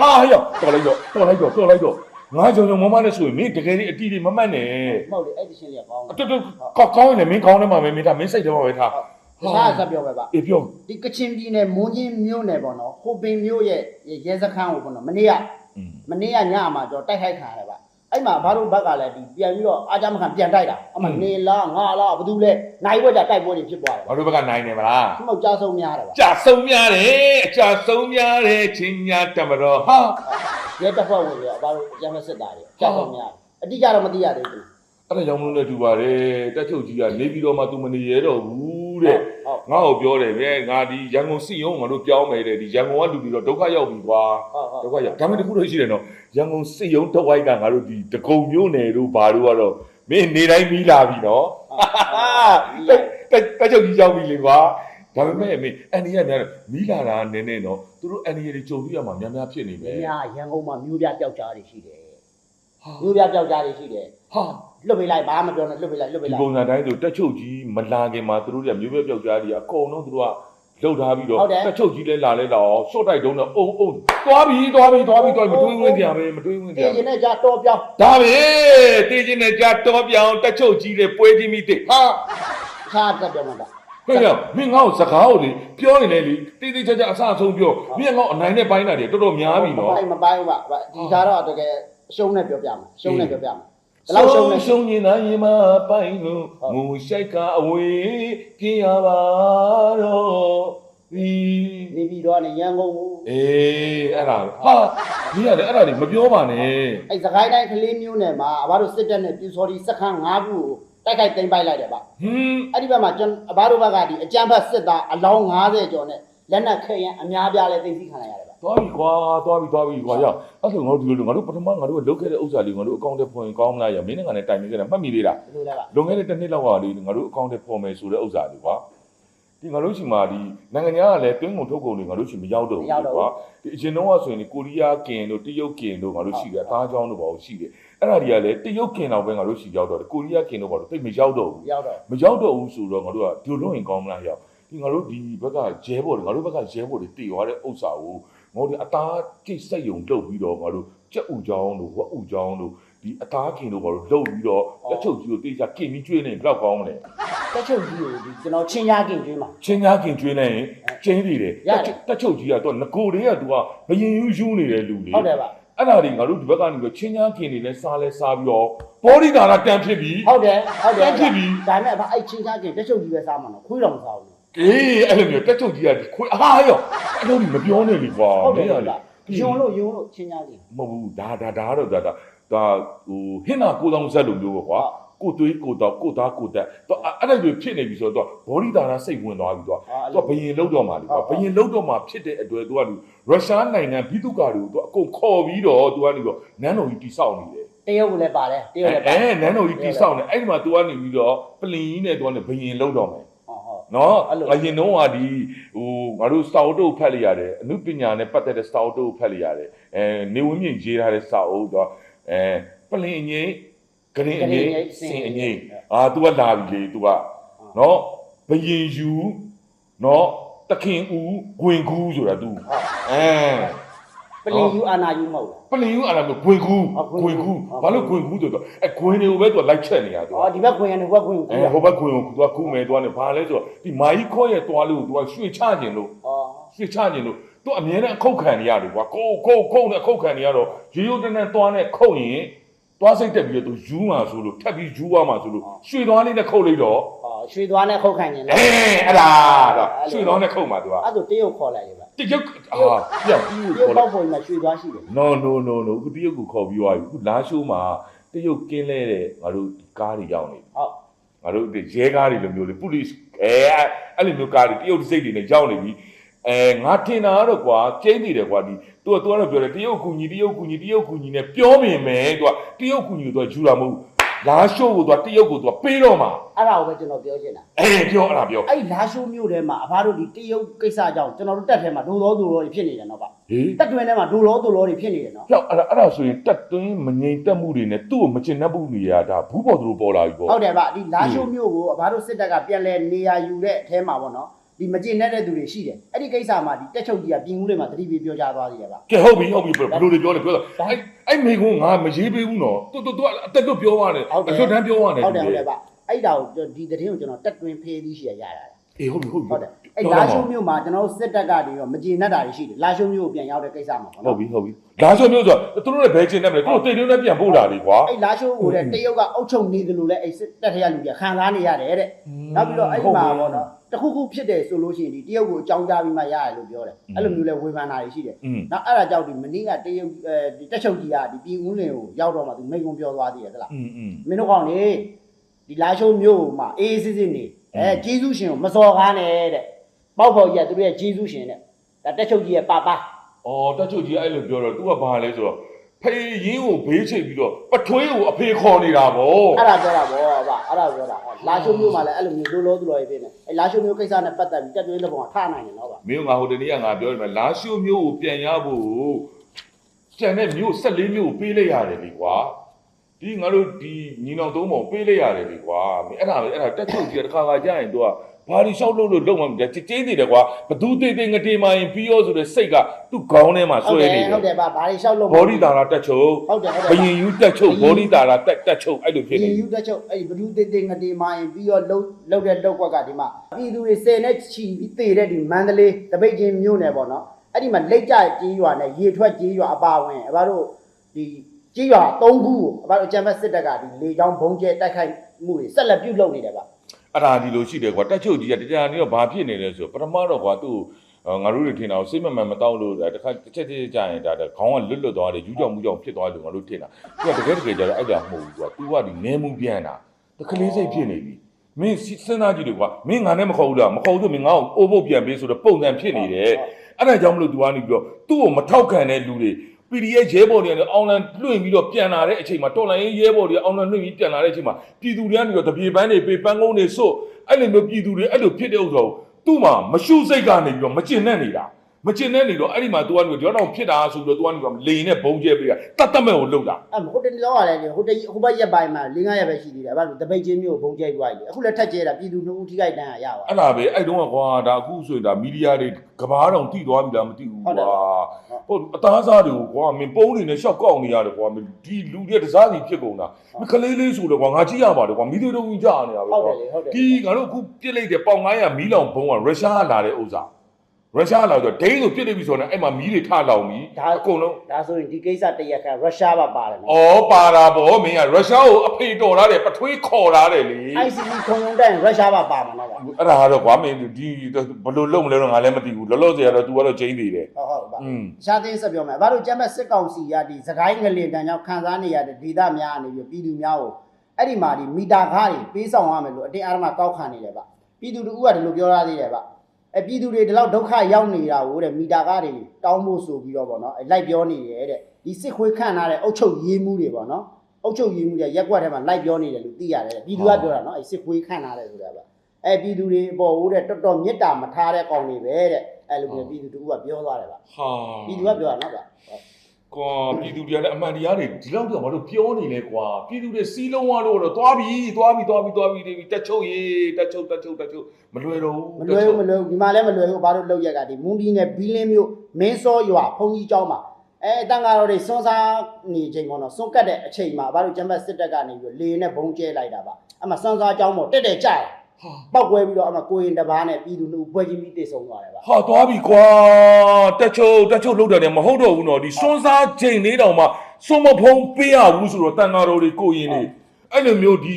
Speaker 1: ဟာဟေ့တော်လိုက်တော့တော်လိုက်တော့တော်လိုက်တော့ငါကြောင်ကြောင်မမနဲ့ဆိုရင်မင်းတကယ်ကြီးအတီးတွေမမှတ်နဲ့
Speaker 2: မဟုတ်လေအဲ့ဒီရှင်လေးကကောင်း
Speaker 1: အတူတူကောက်ကောင်းရင်လည်းမင်းကောင်းတယ်မှာပဲမင်းဒါမင်းစိတ်ထဲမှာပဲထားဟ
Speaker 2: စားဆက်ပြောပဲပါ
Speaker 1: အေးပြော
Speaker 2: ဒီကချင်ပြည်နယ်မွန်ကြီးမြို့နယ်ပေါ့နော်ဟိုပင်မြို့ရဲ့ရဲစခန်းကိုပေါ့နော်မနေ့က
Speaker 1: อืม
Speaker 2: မနေ့ကညမှာကျွန်တော်တိုက်ခိုက်ခံရတယ်ဗျအဲ့မှာဘာလို့ဘက်ကလည်းဒီပြန်ပြီးတော့အားကြမခံပြန်တိုက်တာအမှနေလားငါလားဘာလို့လဲနိုင်ဘက်ကြတိုက်ပွဲတွေဖြစ်သွားတယ်
Speaker 1: ဘာလို့ဘက်ကနိုင်နေမလား
Speaker 2: ဒီမောက်ကြားဆုံးများတယ်ဗျ
Speaker 1: ကြာဆုံးများတယ်အကြာဆုံးများတယ်ချင်းညာတမတော်ဟာ
Speaker 2: ရဲတပ်ဖွဲ့ဝင်တွေဘာလို့ရမ်းစစ်တာတွေကြားဆုံးများတယ်အတိအကျတော့မသိရသေးဘူး
Speaker 1: အဲ့ဒါကြောင့်မလို့လည်းတူပါတယ်တက်ချုပ်ကြီးကနေပြီးတော့မှ तू မနေရတော့ဘူး တဲ့
Speaker 2: ဟုတ်
Speaker 1: ငါ့ကိုပြောတယ်ဗျငါဒီရန်ကုန်စီယုံငါတို့ပြောင်းမယ်တဲ့ဒီရန်ကုန်ကလူပြီးတော့ဒုက္ခရောက်ပြီကွာ
Speaker 2: ဟုတ်ဟုတ်
Speaker 1: ဒုက္ခရောက်ဒါပေမဲ့တခုတော့ရှိတယ်နော်ရန်ကုန်စီယုံတစ်ဝိုက်ကငါတို့ဒီတကုံမျိုးနယ်တို့ဘာတို့ကတော့မင်းနေတိုင်းပြီးလာပြီနော်တက်တက်ချုပ်ကြီးရောက်ပြီလေကွာဒါပေမဲ့မင်းအန်ဒီကများမီးလာတာနည်းနည်းနော်သူတို့အန်ဒီတွေကြုံပြီးရမှာများများဖြစ်နေပဲ။
Speaker 2: ညာရန်ကုန်မှာမျိုးပြပျောက်ကြားတွေရှိတယ်
Speaker 1: ဟာ။
Speaker 2: မျိုးပြပျောက်ကြားတွေရှိတယ်
Speaker 1: ဟာ။
Speaker 2: လွတ်ပေးလိုက်ဘာမှမပြောနဲ့လွတ်ပေးလိုက်လွတ်ပေး
Speaker 1: ဒီ
Speaker 2: လိုက်
Speaker 1: ပုံစံတိုင်းဆိုတက်ချုပ်ကြီးမလာခင်မှာသူတို့တွေကမျိုးပဲပြောက်ကြားကြီးအကုန်လုံးသူတို့ကလှုပ်ထားပြီးတော့တက်ချုပ်ကြီးလဲလာလဲတော့ရှော့တိုက်တုံးတော့အုံအုံသွားပြီသွားပြီသွားပြီသွားပြီမတွေးဝင်ကြပဲမတွေးဝင်။ကြ
Speaker 2: တင်
Speaker 1: ပဲ
Speaker 2: ရင်နဲ့ကြာတော့ပြောင်း
Speaker 1: ဒါပဲတေးချင်းနဲ့ကြာတော်ပြောင်တက်ချုပ်ကြီးတဲ့ပွဲချင်းမိတဲ့ဟာ
Speaker 2: ချာတက်ပြောမှတာ
Speaker 1: ဟဲ့ရောမင်းငါ့ကိုစကားကိုလေပြောရင်လည်းလေတေးသေးချာချာအဆအဆုံးပြောမင်းငါ့ကိုအနိုင်နဲ့ပိုင်းတာတွေတော်တော်များပြီနော်
Speaker 2: မပိုင်းမပိုင်းဘူးပါ။ဒီစားတော့တကယ်ရှုံးနဲ့ပြောပြမှာ။ရှုံးနဲ့ပြောပြမှာ။ ဘယ်လောက်ရှုံးလဲ
Speaker 1: ရှုံးရင်သာရင်မပိုင်းလို့ငိုရှိုက်ကအဝေးပြင်းရပါတော့ဒီ
Speaker 2: နေပြီးတော့နေရန်ကုန်ကို
Speaker 1: အေးအဲ့ဒါဟာဒီကလည်းအဲ့ဒါတွေမပြောပါနဲ့
Speaker 2: အဲ့စကိုင်းတိုင်းကလေးမျိုးနယ်မှာအဘတို့စစ်တပ်နဲ့ပြူစော်ဒီစခန်း၅ခုကိုတိုက်ခိုက်သိမ်းပိုက်လိုက်တယ်ဗျ
Speaker 1: ဟင်း။
Speaker 2: အဲ့ဒီဘက်မှာကျွန်အဘတို့ဘက်ကဒီအကြမ်းဖက်စစ်သားအလောင်း90ကျော်နဲ့လက်နက်ခဲရင်အများပြားလဲသိမ်းဆည်းခံလိုက်ရတယ်ဗျ
Speaker 1: သွားပြီကွာသွားပြီသွားပြီကွာရအဲ့ဆိုငါတို့ဒီလိုလိုငါတို့ပထမငါတို့ကလုတ်ခဲ့တဲ့ဥစ္စာလေးငါတို့အကောင့်ထဲဖွင့်ကောင်းမလားရမင်းနဲ့ငါနဲ့တိုင်နေကြတယ်မှတ်မိသေးလား။
Speaker 2: ဘယ်လိုလဲဗျ။
Speaker 1: လွန်ခဲ့တဲ့တစ်နှစ်လောက်ကလေးငါတို့အကောင့်ထဲပေါ်မယ်ဆိုတဲ့ဥစ္စာလေးကွာဒီငါတို့ရှိမှာဒီနိုင်ငံခြားကလည်းတွင်းကုန်ထုတ်ကုန်တွေငါတို့ရှိမရောက်တော့ဘူးကွာဒီအရင်တော့ကဆိုရင်ကိုရီးယားကင်တို့တရုတ်ကင်တို့ငါတို့ရှိတယ်အသားချောင်းတို့ဘာလို့ရှိတယ်အဲ့ဒါတွေကလည်းတရုတ်ကင်တော့ပဲငါတို့ရှိရောက်တော့တယ်ကိုရီးယားကင်တို့ဘာလို့တိတ်မရောက်တော့ဘူး
Speaker 2: ရောက်တော့
Speaker 1: မရောက်တော့ဘူးဆိုတော့ငါတို့ကဒီလိုလုပ်ရင်ကောင်းမလားရောက်ဒီငါတို့ဒီဘက်ကရဲဘော်တွေငါတို့ဘက်ကရဲဘော်တွေတည်သွားတဲ့ဥစ္စာကို ငါတို့ဒီအသားကိတ်စိတ်ယုံလုပ်ပြီးတော့ငါတို့ကြက်ဥချောင်းတို့ဝက်ဥချောင်းတို့ဒီအသားခင်တို့ဘာလို့လုပ်ပြီးတော့တက်ချုပ်ကြီးကိုတေးချကင်ပြီးကျွေးနေဘယ်တော့ကောင်းမလဲ
Speaker 2: တက်ချုပ်ကြီးကိုဒီကျွန်တော်ချင်းရကင်ကျွေးမှာ
Speaker 1: ချင်းညာခင်ကျွေးနေရင်ကျင်းသေးတယ်
Speaker 2: ရတယ်
Speaker 1: တက်ချုပ်ကြီးကတော့ငကိုတွေကသူကဘယင်ယူးယူးနေတဲ့လူလေ
Speaker 2: ဟုတ်တယ်ဗျ
Speaker 1: အဲ့ဒါတွေငါတို့ဒီဘက်ကနေပြီးတော့ချင်းညာခင်တွေလည်းစားလဲစားပြီးတော့ဘောဒီဒါရတန်ဖြစ်ပြီး
Speaker 2: ဟုတ်တယ်ဟုတ်တယ်
Speaker 1: တက်ဖြစ်ပြီ
Speaker 2: ဒါနဲ့ဗျအဲ့ချင်းရကင်တက်ချုပ်ကြီးပဲစားမှာနော်ခွေးတော်မစားဘူး
Speaker 1: အေးအဲ့လိုမျိုးတက်ချုပ်ကြီးကဒီခွေးအားရောအဲ့လိုကြီးမပြောနဲ့လေကွာ
Speaker 2: ဟုတ်တယ်
Speaker 1: မင်းက
Speaker 2: ဗျ
Speaker 1: လေ
Speaker 2: ယုံလို့ယုံလို့ချင်းရကင်
Speaker 1: မဟုတ်ဘူးဒါဒါဒါတော့ဒါဒါဒါဟိုဟင်းနာကိုတောင်ဆက်လိုမျိုးပေါ့ကွာကိုသွေးကိုတော့ကိုသားကိုတက်တော့အဲ့ဒါမျိုးဖြစ်နေပြီဆိုတော့ဘောဒီဒါရစိတ်ဝင်သွားပြီတော့
Speaker 2: အာအဲ့
Speaker 1: သူကဘယင်လုတ်တော့မှာလေကွာဘယင်လုတ်တော့မှာဖြစ်တဲ့အတွက်သူကလူရုရှားနိုင်ငံဘီတုကာတွေကိုသူအကုန်ခေါ်ပြီးတော့သူကနေပြီးတော့နန်းတော်ကြီးတိဆောက်နေတယ်
Speaker 2: တရုတ်ကလည်းပါတယ်တရုတ်လည်းပါ
Speaker 1: အဲနန်းတော်ကြီးတိဆောက်နေအဲ့ဒီမှာသူကနေပြီးတော့ပလင်ကြီးနဲ့သူကနေဘယင်လုတ်တော့မယ်
Speaker 2: ဟုတ်ဟုတ်
Speaker 1: နော်
Speaker 2: အဲ့လို
Speaker 1: အရင်တော့ကဒီဟိုငါတို့စာအုပ်တို့ဖတ်လိုက်ရတယ်အမှုပညာနဲ့ပတ်သက်တဲ့စာအုပ်တို့ဖတ်လိုက်ရတယ်အဲနေဝင်းမြင့်ရေးထားတဲ့စာအုပ်တော့အဲပလင်အငိမ့်ဂရင်အငိမ့်စင်အငိမ့်အာ तू ကလာပြီလေ तू ကနော်ဘယင်ယူနော်တခင်ဦးဂွင်ကူးဆိုတာ तू အဲ
Speaker 2: ပလင်ယူအာနာယူမဟုတ်လား
Speaker 1: ပလင်ယူအားလားမဂွင်ကူး
Speaker 2: အော်ဂွ
Speaker 1: ဂွင်င်ကူးကူး
Speaker 2: ဟုတ်
Speaker 1: ဘာလို့ဂွင်ကူးဆိုတော့အဲဂွင်တွေကိုပဲသူကလိုက်ချက်နေရသူက
Speaker 2: အော်ဒီဘက်ခွင်ရတယ်ဘက်ခွင်ကို
Speaker 1: အဲကြည့်တာဟိုဘက်ကွင်ကိုသူကကူးမယ်သွားနေဘာလဲဆိုတော့ဒီမာကြီးခေါ်ရဲ့သွားလို့သူကရွှေချကျင်လို့
Speaker 2: အော်
Speaker 1: ရွှေချကျင်လို့သူအမြဲတမ်းအခုတ်ခံနေရတယ်ကွာကိုယ်ကိုယ်ကိုယ်နဲ့အခုတ်ခံနေရတော့ရိုးရိုးတန်းတန်းသွားနဲ့ခုတ်ရင်သွားစိတ်တက်ပြီးတော့သူယူမှာဆိုလို့ထပ်ပြီးယူသွားမှာဆိုလို့ရွှေသွားလေးနဲ့ခုတ်လိုက်တော့
Speaker 2: အော် ရွှေသွားနဲ့ခုတ်ခိုင်းနေ
Speaker 1: အဲ
Speaker 2: လား
Speaker 1: အဲ့ဒါတော့ရွှေသွားနဲ့ခုတ်မှာသူက
Speaker 2: အဲ့ဒါတရုတ်ခေါ်လိုက်လေဗျ
Speaker 1: တရုတ်အာပြန်ပြီး
Speaker 2: တရုတ်
Speaker 1: ခေါ်
Speaker 2: ပေါ
Speaker 1: လိုက်
Speaker 2: က်ပေါ်မှာရွှေသွားရှိတယ်
Speaker 1: no no no no အခုတရုတ်ကိုခေါ်ပြီးသွားပြီအခုလာရှိုးမှာတရုတ်ကင်းလဲတဲ့ငါတို့ကားတွေရောက်နေပြီ
Speaker 2: ဟုတ်
Speaker 1: ငါတို့ဒီရဲကားတွေလိုမျိုးလေ police အဲအဲ့လိုမျိုးကားတွေတရုတ်စိတ်တွေနဲ့ရောက်နေပြီအဲငါထင်တာကတော့ကွာကျင်းနေတယ်ကွာဒီသူကသူကတော့ပြောတယ်တရုတ်ကူညီတရုတ်ကူညီတရုတ်ကူညီနဲ့ပြောမြင်မယ်သူကတရုတ်ကူညီကိုသူကယူတာမဟုတ်ဘူး လာရှိုးကိုသူကတရုတ်ကိုသူကပေးတော့မှာ
Speaker 2: အဲ့ဒါကိုပဲကျွန်တော်ပြောချင်တာ
Speaker 1: အဲပြောအဲ့ဒါပြော
Speaker 2: အဲ့လာရှိုးမြို့ထဲမှာအဖားတို့ဒီတရုတ်ကိစ္စကြောင့်ကျွန်တော်တို့တက်ထဲမှာဒိုတော်ဒိုတော်တွေဖြစ်နေတယ်နော်ဗျ
Speaker 1: ဟေး
Speaker 2: တက်တွင်ထဲမှာဒိုတော်ဒိုတော်တွေဖြစ်နေတယ်နော်
Speaker 1: ကြောက်အဲ့ဒါအဲ့ဒါဆိုရင်တက်တွင်းမငြိမ်သက်မှုတွေနဲ့သူ့ကိုမကျင်တတ်ဘူးနေရတာဘူးပေါ်သူတို့ပေါ်လာပြီပေါ့
Speaker 2: ဟုတ်တယ်ဗျဒီလာရှိုးမြို့ကိုအဖားတို့စစ်တပ်ကပြန်လဲနေရာယူတဲ့အထဲမှာပေါ့နော် ဒီမကျင်တဲ့သူတွေရှိတယ်အဲ့ဒီကိစ္စမှာဒီတက်ချုပ်ကြီးကပြင်ဦးလေးမှာတတိပြပြောကြသွားသေးတယ်ဗျ
Speaker 1: ကဲဟုတ်ပြီဟုတ်ပြီဘယ်လိုတွေပြောလဲပြောတော့အဲ့အဲ့မိကုန်းငါမရေးပေးဘူးနော်သူသူသူအတက်တော့ပြောရတယ်အလွတ်တန်းပြောရတယ်
Speaker 2: ဟုတ်တယ်ဟုတ်တယ်ဗျအဲ့ဒါကိုဒီသတင်းကိုကျွန်တော်တက်တွင်ဖေးပြီးရှိရရတာ
Speaker 1: အေးဟုတ်ပြီဟုတ်ပြီ
Speaker 2: ဟုတ်တယ်အဲ့လာရှုံမျိုးမှာကျွန်တော်တို့စစ်တပ်ကနေတော့မကျေနပ်တာတွေရှိတယ်လာရှုံမျိုးကိုပြန်ရောက်တဲ့ကိစ္စမှာပေါ့
Speaker 1: ဟုတ်
Speaker 2: နော်
Speaker 1: ပြီဟုတ်ပြီ လာရှိုးမျိုးဆိုတော့သူတို့လည်းဘယ်ချင်းနဲ့မလဲသူတို့တိတ်လုံးနဲ့ပြန်ပို့တာလေကွာ
Speaker 2: အဲ့လာရှိုးကိုတဲ့တရုတ်ကအုတ်ချုပ်နေတယ်လို့လဲအဲ့စစ်တက်ထရလူကြီးခံစားနေရတယ်တဲ့နောက်ပြီးတော့အဲ့မှာပေါ့နော်တခုခုဖြစ်တယ်ဆိုလို့ရှိရင်ဒီတရုတ်ကိုအကြောင်းကြားပြီးမှရတယ်လို့ပြောတယ်အဲ့လိုမျိုးလဲဝေဖန်တာတွေရှိတယ်နောက်အဲ့ဒါကြောင့်ဒီမင်းကတရုတ်အဲဒီတက်ချုပ်ကြီးကဒီပြည်ဦးလင်ကိုရောက်တော့မှသူမိကုံပြောသွားသေးတယ်ဟလားမင်းတို့ကောင်လေဒီလာရှိုးမျိုးမှာအေးအေးစစ်စစ်နေအဲဂျေဇုရှင်ကိုမစော်ကားနဲ့တဲ့ပေါ့ဖို့ကြီးကသူတို့ရဲ့ဂျေဇုရှင်တဲ့တက်ချုပ်ကြီးရဲ့ပါပါ
Speaker 1: အော်တက်ချုပ်ကြီးအဲ့လိုပြောတော့ तू ကဘာလဲဆိုတော့ဖေးရင်းကိုဘေးချိတ်ပြီးတော့ပထွေးကိုအဖေခေါ်နေတာဗော
Speaker 2: အဲ့ဒါပြောတာဗောဗျအဲ့ဒါပြောတာဟောလာရှုံမျိုးမှာလည်းအဲ့လိုမျိုးလိုလိုသူလိုရေးနေအဲလာရှုံမျိုးကိစ္စနဲ့ပတ်သက်ပြီးတက်သွင်းတဲ့ပုံကထားနိုင်တယ်နော်ဗျ
Speaker 1: မင်းကငါဟိုတနေ့ကငါပြောတယ်မလားရှိုးမျိုးကိုပြန်ရဖို့ကျန်တဲ့မျိုး14မျိုးကိုပေးလိုက်ရတယ်လေကွာဒီငါတို့ဒီညီနောင်သုံးပုံပေးလိုက်ရတယ်လေကွာမင်းအဲ့ဒါပဲအဲ့ဒါတက်ချုပ်ကြီးကတစ်ခါခါကြာရင် तू က ဘာဒီလျှောက်လို့လို့လုံးမမကျကျင်းနေတယ်ကွာဘသူသေးသေးငတေးမှရင်ပြီးရောဆိုတဲ့စိတ်ကသူ့ခေါင်းထဲမှာ
Speaker 2: ဟုတ်
Speaker 1: ဆွဲ
Speaker 2: တယ်
Speaker 1: နေတ
Speaker 2: ဟု
Speaker 1: ယ်
Speaker 2: တ်တယ်ဗျဘာတွေလျှောက်လို့
Speaker 1: ဘောဒီတာရာတက်ချုပ်
Speaker 2: ဟုတ်တယ်ဟုတ်
Speaker 1: ဘ
Speaker 2: တယ်
Speaker 1: ယင်ယူတက်ချုပ်ဘောဒီတာရာတက်တက်ချုပ်အဲ့လိုဖြစ်နေ
Speaker 2: ရင်ယူတက်ချုပ်အဲ့ဒီဘဒုတေတေငတေမာရင်ပြီးတော့လှုပ်လှုပ်တဲ့လှုပ်ကွက်ကဒီမှာပြည်သူတွေ10နဲ့ချီပြီးတေတဲ့ဒီမန္တလေးတပိတ်ချင်းမြို့နယ်ပေါ့နော်အဲ့ဒီမှာလက်ကြကြီးရွာနဲ့ရေထွက်ကြီးရွာအပါဝင်အဘတို့ဒီကြီးရွာ၃ခုကိုအဘတို့အကြံဖက်စစ်တပ်ကဒီလေချောင်းဘုံကျဲတိုက်ခိုက်မှုတွေဆက်လက်ပြုလုပ်နေတယ်ဗျ
Speaker 1: အဲ့ဒါဒီလိုရှိတယ်ကွာတက်ချုပ်ကြီးကတရားနေတော့ဘာဖြစ်နေလဲဆိုတော့ပထမတော့ကွာသူ့ကိုငါတို့တွေထင်တာကိုစိတ်မမှန်မတောင်းလို့တခါတစ်ချက်တစ်ချက်ကြာရင်ဒါခေါင်းကလွတ်လွတ်သွားတယ်ယူကြောင်မှုကြောင်ဖြစ်သွားတယ်ငါတို့ထင်တာသူကတကယ်တကယ်ကျတော့အဲ့ဒါမဟုတ်ဘူးကွာသူကဒီနေမှုပြန်တာတကလေးစိတ်ဖြစ်နေပြီမင်းစဉ်းစားကြည့်တယ်ကွာမင်းငါနဲ့မခေါ်ဘူးလားမခေါ်ဘူးဆိုမင်းငါ့ကိုအိုးဖို့ပြန်ပေးဆိုတော့ပုံစံဖြစ်နေတယ်အဲ့ဒါကြောင့်မလို့ तू ကနေပြီးတော့သူ့ကိုမထောက်ခံတဲ့လူတွေ PDF ရဲဘော်တွေကနေအောင်လန်လွှင့်ပြီးတော့ပြန်လာတဲ့အချိန်မှာတော်လိုင်းရဲဘော်တွေအောင်လန်လွှင့်ပြီးပြန်လာတဲ့အချိန်မှာပြည်သူတွေကနေတော့တပြေပန်းတွေပေပန်းကုန်းတွေစို့အဲ့လိုမျိုးပြည်သူတွေအဲ့လိုဖြစ်တဲ့ဥစ္စာကိုသူ့မှာမရှုစိတ်ကနေပြီးတော့မကျင်နဲ့နေတာ မကျင်နဲ့နေတော့အဲ့ဒီမှာ तू ကနေကြောတော့ဖြစ်တာဆိုပြီးတော့ तू ကနေလေနဲ့ဘုံကျဲပေးတာတတ်တတ်မဲ့ကိုလှုပ်တာ
Speaker 2: အဲ့ဟိုတလောကလည်းဟိုတဟိုဘက်ရက်ပိုင်းမှာ၄၅ရက်ပဲရှိသေးတယ်အဘတို့တပိတ်ချင်းမျိုးကိုဘုံကျဲရွာကြီးအခုလည်းထက်ကျဲတာပြည်သူနှုတ်ထိခိုက်တန်းရရပါ
Speaker 1: အဲ့ဒါပဲအဲ့တုန်းကကွာဒါအခုဆိုရင်ဒါမီဒီယာတွေကဘာတောင်တိသွားပြီလားမသိဘူး
Speaker 2: ဟုတ်တယ်
Speaker 1: ကွာဟုတ်အသားစားတွေကိုကွာမင်းပုံးနေနဲ့ရှောက်ကောက်နေရတယ်ကွာမင်းဒီလူတွေတစားစီဖြစ်ကုန်တာမင်းကလေးလေးဆိုတော့ကွာငါကြည့်ရပါတယ်ကွာမိသေးတော့ဝင်ကြနေတာပဲ
Speaker 2: ဟုတ်တ
Speaker 1: ကွာ
Speaker 2: ယ်လေဟုတ်တယ်
Speaker 1: ဒီငါတို့အခုပြစ်လိုက်တဲ့ပေါင်900မီးလောင်ဘုံကရုရှားကလာတဲ့ဥစ္စာ ရုရှားကလာတော့ဒိန်းဆိုပြစ်လိုက်ပြီဆိုတော့အဲ့မှာမီးတွေထလောင်ပြီ
Speaker 2: ဒါ
Speaker 1: အကုန်လုံး
Speaker 2: ဒါဆိုရင်ဒီကိစ္စတရက်ခါရုရှားပါပါတယ်နော်
Speaker 1: ဩပါတာဗောမင်းကရုရှားကိုအဖေတော်လာတယ်ပထွေးခေါ်လာတယ်လေ
Speaker 2: ICC ခုံရုံးတိုင်ရုရှားပါပါမှာနော်ဗျ
Speaker 1: အဲ့ဒါကတော့ကွာမင်းဒီဘယ်လိုလုပ်မလဲတော့ငါလည်းမသိဘူးလောလောဆယ်ကတော့ तू ကတော့ချိန်နေတယ်
Speaker 2: ဟုတ်ဟုတ်ပါ
Speaker 1: อืม
Speaker 2: ရှားသိန်းဆက်ပြောမယ်ဘာလို့ကျမ်းမဲ့စစ်ကောင်စီရဒီစကိုင်းငလင်တန်ကြောင့်ခံစားနေရတဲ့ဒေသများအနေပြီးပြည်သူများကိုအဲ့ဒီမှာဒီမီတာကားတွေပေးဆောင်ရမယ်လို့အတင်းအားဓမ္မကောက်ခံနေတယ်ဗျပြည်သူတို့ကဒီလိုပြောရသေးတယ်ဗျ အဲပြည်သူတွေဒီလောက်ဒုက္ခရောက်နေတာကိုတဲ့မီတာကားတွေတောင်းဖို့ဆိုပြီးတော့ဗောနော်အဲလိုက်ပြောနေတယ်တဲ့ဒီစစ်ခွေးခန့်ထားတဲ့အုတ်ချုပ်ရေးမှုတွေဗောနော်အုတ်ချုပ်ရေးမှုတွေရက်ကွက်ထဲမှာလိုက်ပြောနေတယ်လို့သိရတယ်ပြည်သူကပြောတာနော်အဲစစ်ခွေးခန့်ထားတယ်ဆိုတာဗျအဲပြည်သူတွေအပေါ်ဟိုတဲ့တော်တော်မေတ္တာမထားတဲ့ကောင်တွေပဲတဲ့အဲလိုမျိုးပြည်သူတို့ကပြောသွားတယ်ဗျ
Speaker 1: ဟာ
Speaker 2: ပြည်သူကပြောတာနော်ဗျ
Speaker 1: ကွာပြည်သူတွေကလည်းအမှန်တရားတွေဒီလောက်တော့ဘာလို့ပြောနေလဲကွာပြည်သူတွေစီးလုံးဝတော့တော့သွားပြီသွားပြီသွားပြီသွားပြီတက်ချုပ်ရေးတက်ချုပ်တက်ချုပ်တက်ချုပ်မလွယ်တော့ဘူး
Speaker 2: မလွယ်ဘူးမလွယ်ဘူးဒီမှာလည်းမလွယ်ဘူးဘာလို့လောက်ရက်ကဒီမွန်ပြည်နယ်ဘီလင်းမြို့မင်းစောရွာဖုန်ကြီးကျောင်းမှာအဲအတန်ကားတော်တွေစွန်းစားနေချိန်ပေါ့နော်စွန်းကတ်တဲ့အချိန်မှာဘာလို့ကျမ်းဘတ်စစ်တပ်ကနေပြီးလေနဲ့ဘုံကျဲလိုက်တာပါအမှစွန်းစားကျောင်းပေါ်တက်တက်ကြတယ်
Speaker 1: ဟာ
Speaker 2: ပောက်ကွဲပြီးတော့အမှကိုရင်တစ်ပါးနဲ့ပြည်သူလူပွဲချင်းပြီးတိတ်ဆုံးသွားတယ်ဗျ
Speaker 1: ဟာသွားပြီကွာတက်ချုပ်တက်ချုပ်လောက်တယ်လည်းမဟုတ်တော့ဘူးနော်ဒီစွန်းစားချိန်လေးတောင်မှစွန်းမဖုံးပေးရဘူးဆိုတော့တန်ဃာတော်တွေကိုရင်နေအဲ့လိုမျိုးဒီ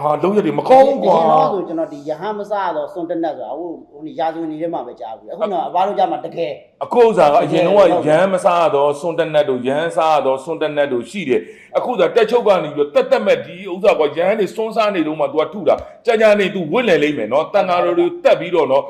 Speaker 1: ဟာလုံးရက်တွေမကောင်းဘူးကွာ
Speaker 2: ဒီတော့ဆိုကျွန်တော်ဒီရဟန်းမစားတော့စွန်းတက်နဲ့ဆိုတာဟိုဟိုနေရာဇဝင်နေထဲမှာပဲကြားဘူးအခုတော့ဘာလို့ကြားမှာတကယ်
Speaker 1: အခုဥစားကအရင်တော့ရမ်းမစားတော့စွန်တက်နက်တို့ရမ်းစားတော့စွန်တက်နက်တို့ရှိတယ်အခုသာတက်ချုပ်ကနေပြီးတော့တက်တက်မဲ့ဒီဥစားကရမ်းနေစွန်းစားနေတော့မှ तू ကထုတာကြာကြာနေ तू ဝစ်လဲလိမ့်မယ်နော်တန်ဃာတော်တွေတက်ပြီးတော့နော်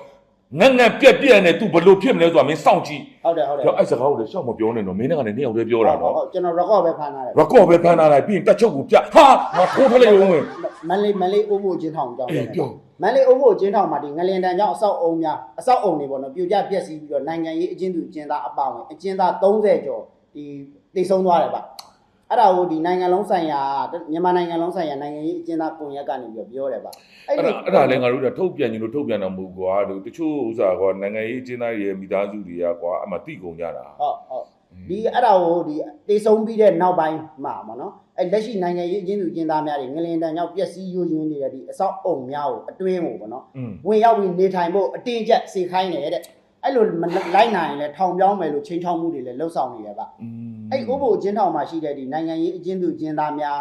Speaker 1: ငက်ငက်ပြက်ပြက်နဲ့ तू ဘလို့ဖြစ်မလဲဆိုတာမင်းစောင့်ကြည့်
Speaker 2: ဟုတ်တယ်ဟုတ်တယ်
Speaker 1: တော့အဲ့စကားကိုလည်းရှောက်မပြောနဲ့နော်မင်းကလည်းနှစ်ယောက်တည်းပြောတာနော်
Speaker 2: ဟုတ်ကျွန်တော် record ပဲဖမ်းထားတယ်
Speaker 1: record ပဲဖမ်းထားလိုက်ပြီးရင်တက်ချုပ်ကိုပြဟာငါထိုးထလိုက်ဦးမယ်
Speaker 2: မန်လေးမန်လေးအိုးဖို့ချင်းထောင်ကြောင်း
Speaker 1: အေးပြော
Speaker 2: မန်လေးအိုးဖို့ချင်းထောင်မှာဒီငလင်တန်ကြောင်းအဆောက်အုံများအဆောက်အုံတွေပေါ့နော်ပြိုကျပျက်စီးပြီးတော့နိုင်ငံရေးအကျဉ်းသူအကျဉ်းသားအပါဝင်အကျဉ်းသား30ကျော်ဒီတိတ်ဆုံးသွားတယ်ဗျ အဲ့ဒါကိုဒီနိုင်ငံလုံးဆိုင်ရာမြန်မာနိုင်ငံလုံးဆိုင်ရာနိုင်ငံရေးအကျဉ်းသားကွန်ရက်ကနေပြီးပြောတယ်ပါ
Speaker 1: အဲ့ဒါအဲ့ဒါလည်းငါတို့ကထုတ်ပြန်ခြင်းလို့ထုတ်ပြန်တော့မဟုတ်ကွာတို့တချို့ဥစ္စာကနိုင်ငံရေးအကျဉ်းသားရဲ့မိသားစုတွေကကွာအမှတိကုန်ကြတာ
Speaker 2: ဟုတ်ဟုတ်ဒီအဲ့ဒါကိုဒီတေဆုံးပြီးတဲ့နောက်ပိုင်းမှာပေါ့နော်အဲ့လက်ရှိနိုင်ငံရေးအကျဉ်းသူအကျဉ်းသားများတွေငလင်တန်ရောက်ပျက်စီးယိုယွင်းနေတဲ့ဒီအဆောက်အုံများကိုအတွင်းကိုပေါ့နော်ဝင်ရောက်ပြီးနေထိုင်ဖို့အတင်းကျပ်စေခိုင်းနေတဲ့အဲ့လိုလိုက်နိုင်ရင်လည်းထောင်ပြောင်းမယ်လို့ချိန်ချောင်းမှုတွေလည်းလှုပ်ဆောင်နေရပါ
Speaker 1: อืม
Speaker 2: အဲ့ဥပ္ပိုလ်အချင်းထောင်မှာရှိတဲ့ဒီနိုင်ငံရေးအချင်းသူအချင်းသားများ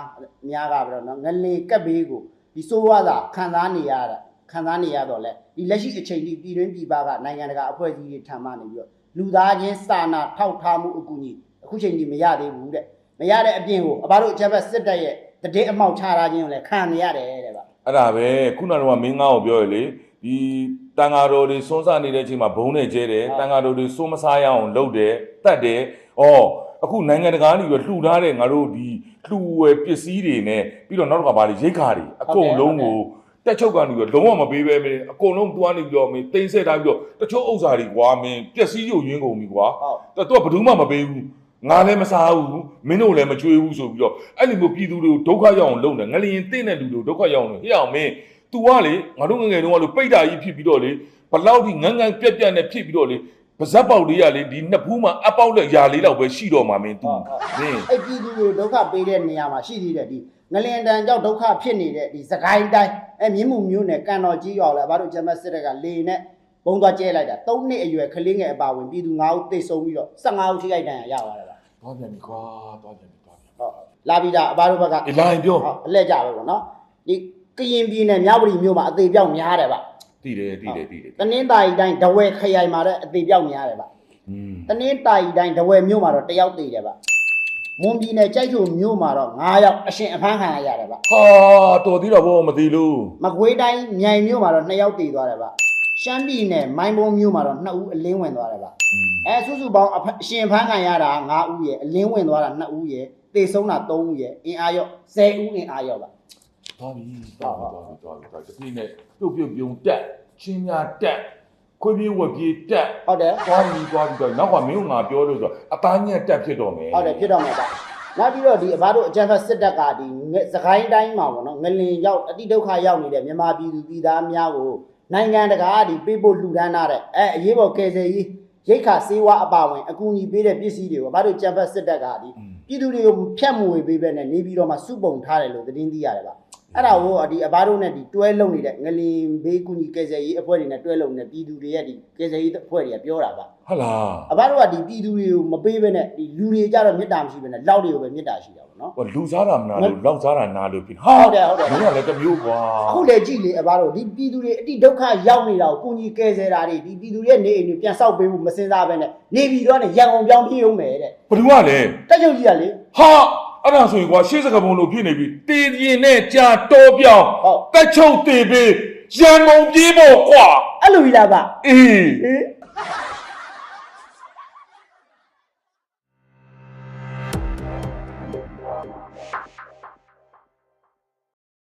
Speaker 2: များကပြီးတော့နော်ငလင်ကပ်ဘေးကိုဒီစိုးဝါသာခံစားနေရတာခံစားနေရတော့လဲဒီလက်ရှိအချိန်ထိပြည်တွင်းပြည်ပကနိုင်ငံတကာအဖွဲ့အစည်းတွေထံမှနေပြီးတော့လူသားချင်းစာနာထောက်ထားမှုအကူအညီအခုချိန်ထိမရသေးဘူးတဲ့မရတဲ့အပြင်ကိုအဘတို့အချက်ဘက်စစ်တပ်ရဲ့တည်အမောက်ချတာချင်းကိုလည်းခံနေရတယ်တဲ့ဗျ
Speaker 1: အဲ့ဒါပဲခုနကတော့မင်းငါ့ကိုပြောရလေဒီတန်ဃာတော်တွေစွန်းစားနေတဲ့အချိန်မှာဘုံနဲ့ကျဲတယ်တန်ဃာတော်တွေစွန်းမစားရအောင်လုပ်တယ်တတ်တယ်ဩ အခုနိုင်ငံတကာကနေပြီးလှူထားတဲ့ငါတို့ဒီလှူဝယ်ပစ္စည်းတွေနဲ့ပြီးတော့နောက်တစ်ခါဗာလေရိတ်ခါတွေအကုန်လုံးကိုတက်ချုပ်ကနေပြီးတော့လုံးဝမပေးပဲမင်းအကုန်လုံးတွားနေပြီးတော့မင်းတိမ့်ဆက်ထားပြီးတော့တချို့ဥစ္စာတွေကွာမင်းပျက်စီးရုံရင်းကုန်ပြီကွာ
Speaker 2: ဟုတ်
Speaker 1: တော့သူကဘယ်သူမှမပေးဘူးငါလည်းမစားဘူးမင်းတို့လည်းမကြွေးဘူးဆိုပြီးတော့အဲ့ဒီမျိုးပြည်သူတွေကိုဒုက္ခရောက်အောင်လုပ်နေငလျင်တင့်တဲ့လူတွေကိုဒုက္ခရောက်အောင်လုပ်ဟေ့အောင်မင်း तू ကလေငါတို့ငယ်ငယ်တုန်းကလို့ပိတ်တာကြီးဖြစ်ပြီးတော့လေဘလောက်ထိငန်းငန်းပြက်ပြက်နဲ့ဖြစ်ပြီးတော့လေ ပါဇက်ပေါက်လေးရလေဒီနှစ်ဖူးမှာအပေါက်လက်ရာလေးလောက်ပဲရှိတော့မှာမင်း तू မင်း
Speaker 2: အဲ့ပြည်သူတွေဒုက္ခပေးတဲ့နေရာမှာရှိသေးတယ်ဒီငလင်တန်ကြောင့်ဒုက္ခဖြစ်နေတဲ့ဒီစကိုင်းတိုင်းအဲ့မြင်းမှုမျိုးနဲ့ကန်တော်ကြီးရောက်လာဘာလို့ဂျမတ်စစ်တပ်ကလေနဲ့ဘုံသွားကျဲလိုက်တာ၃နှစ်အရွယ်ကလေးငယ်အပါဝင်ပြည်သူ၅ဦးတိတ်ဆုံးပြီးတော့15ဦးထိခိုက်ဒဏ်ရာရသွားတယ်ဗျ
Speaker 1: သွားပြန်ပြီကွာသွားပြန်ပြီသွားပြန်
Speaker 2: ဟုတ်လာပြီးတာအဘတို့ဘက်က
Speaker 1: အေးလာရင်ပြော
Speaker 2: ဟုတ်အလက်ကြပဲပေါ့နော်ဒီကရင်ပြည်နယ်မြဝတီမြို့မှာအသေးပြောက်များတယ်ဗျ
Speaker 1: တည်တယ်တည်တယ်တည်တယ်
Speaker 2: တနင်္သာရီတိုင်းဒဝဲခရိုင်မှာတော့အသေးပြောက်နေရတယ်ဗျ
Speaker 1: อืม
Speaker 2: တနင်္သာရီတိုင်းဒဝဲမြို့မှာတော့တယောက်တည်တယ်ဗျမွန်ပြည်နယ်ကြိုက်ချုံမြို့မှာတော့9ယောက်အရှင်အဖမ်းခံရရတယ်ဗျ
Speaker 1: ဟာတော်သေးတော့ဘောမသေးလို့
Speaker 2: မကွေးတိုင်းမြိုင်မြို့မှာတော့2ယောက်တည်သွားတယ်ဗျရှမ်းပြည်နယ်မိုင်းဘုံမြို့မှာတော့2ဦးအလင်းဝင်သွားတယ်ဗျအဲစုစုပေါင်းအရှင်ဖမ်းခံရတာ9ဦးရယ်အလင်းဝင်သွားတာ2ဦးရယ်တေဆုံးတာ3ဦးရယ်အင်အားရော့10ဦးအင်အားရော့ဗျ
Speaker 1: သွားပြီသွားပြီသွားပြီသွားပြီသွားပြီဒီနေ့ပြုတ်ပြုတ်ပြုံတက်ချင်းများတက်ခွေးပြေးဝက်ပြေးတက်
Speaker 2: ဟုတ်တယ်
Speaker 1: သွားပြီသွားပြီတော့နောက်ကမင်းကငါပြောလို့ဆိုတော့အသားညက်တက်ဖြစ်တော့မယ်
Speaker 2: ဟုတ်တယ်ဖြစ်တော့မှာဗျနောက်ပြီးတော့ဒီအဘတို့အကြံဖတ်စစ်တပ်ကဒီငစကိုင်းတိုင်းမှာပေါ့နော်ငလင်ရောက်အတိဒုက္ခရောက်နေတဲ့မြန်မာပြည်သူပြည်သားများကိုနိုင်ငံတကာကဒီပေးဖို့လှူဒန်းထားတဲ့အဲအရေးပေါ်ကယ်ဆယ်ရေးရိတ်ခါစေဝါအပါဝင်အကူအညီပေးတဲ့ပစ္စည်းတွေကိုအဘတို့ကြံဖတ်စစ်တပ်ကဒီ
Speaker 1: อืม
Speaker 2: ပြည်သူတွေကိုဖြတ်မွေပေးပဲနဲ့နေပြီးတော့မှစုပုံထားတယ်လို့သတင်းသိရတယ်ဗျ အဲ့ဒါကိုဒီအဘတို့နဲ့ဒီတွဲလုံနေတဲ့ငလင်ဘေးကူညီကယ်ဆယ်ရေးအဖွဲ့တွေနဲ့တွဲလုံနေတဲ့ပြည်သူတွေရဲ့ဒီကယ်ဆယ်ရေးအဖွဲ့တွေကပြောတာဗျ
Speaker 1: ဟုတ်လား
Speaker 2: အဘတို့ကဒီပြည်သူတွေကိုမပေးဘဲနဲ့ဒီလူတွေကြတော့မေတ္တာမရှိဘဲနဲ့လောက်တွေကိုပဲမေတ္တာရှိတာပေါ့နော်
Speaker 1: ဟိုလူစားတာမနာလို့လောက်စားတာနာလို့ဖြစ်
Speaker 2: ဟုတ်တယ်ဟုတ်တယ်
Speaker 1: မင်းကလည်းတစ်မျိုးကွာ
Speaker 2: အခုလေကြည့်လေအဘတို့ဒီပြည်သူတွေအတိဒုက္ခရောက်နေတာကိုကိုကြီးကယ်ဆယ်တာတွေဒီပြည်သူတွေရဲ့နေအိမ်တွေပြန်ဆောက်ပေးဖို့မစင်စားဘဲနဲ့နေပြီးတော့နဲ့ရန်ကုန်ပြောင်းပြေးအောင်မယ်တဲ့
Speaker 1: ဘယ်သူကလဲ
Speaker 2: တက်ချုပ်ကြီးကလေ
Speaker 1: ဟာ အဲ့ဒါဆိုရင်ကွာရှေ့စကပုံလို့ဖြစ်နေပြီတည်ရင်နဲ့ကြာတော့ပြောင်း
Speaker 2: ဟုတ်
Speaker 1: တက်ချုပ်တည်ပြီးရန်ကုန်ပြေးဖို့ကွာ
Speaker 2: အဲ့လိုကြီးလားဗျ
Speaker 1: အေး
Speaker 2: ဟေး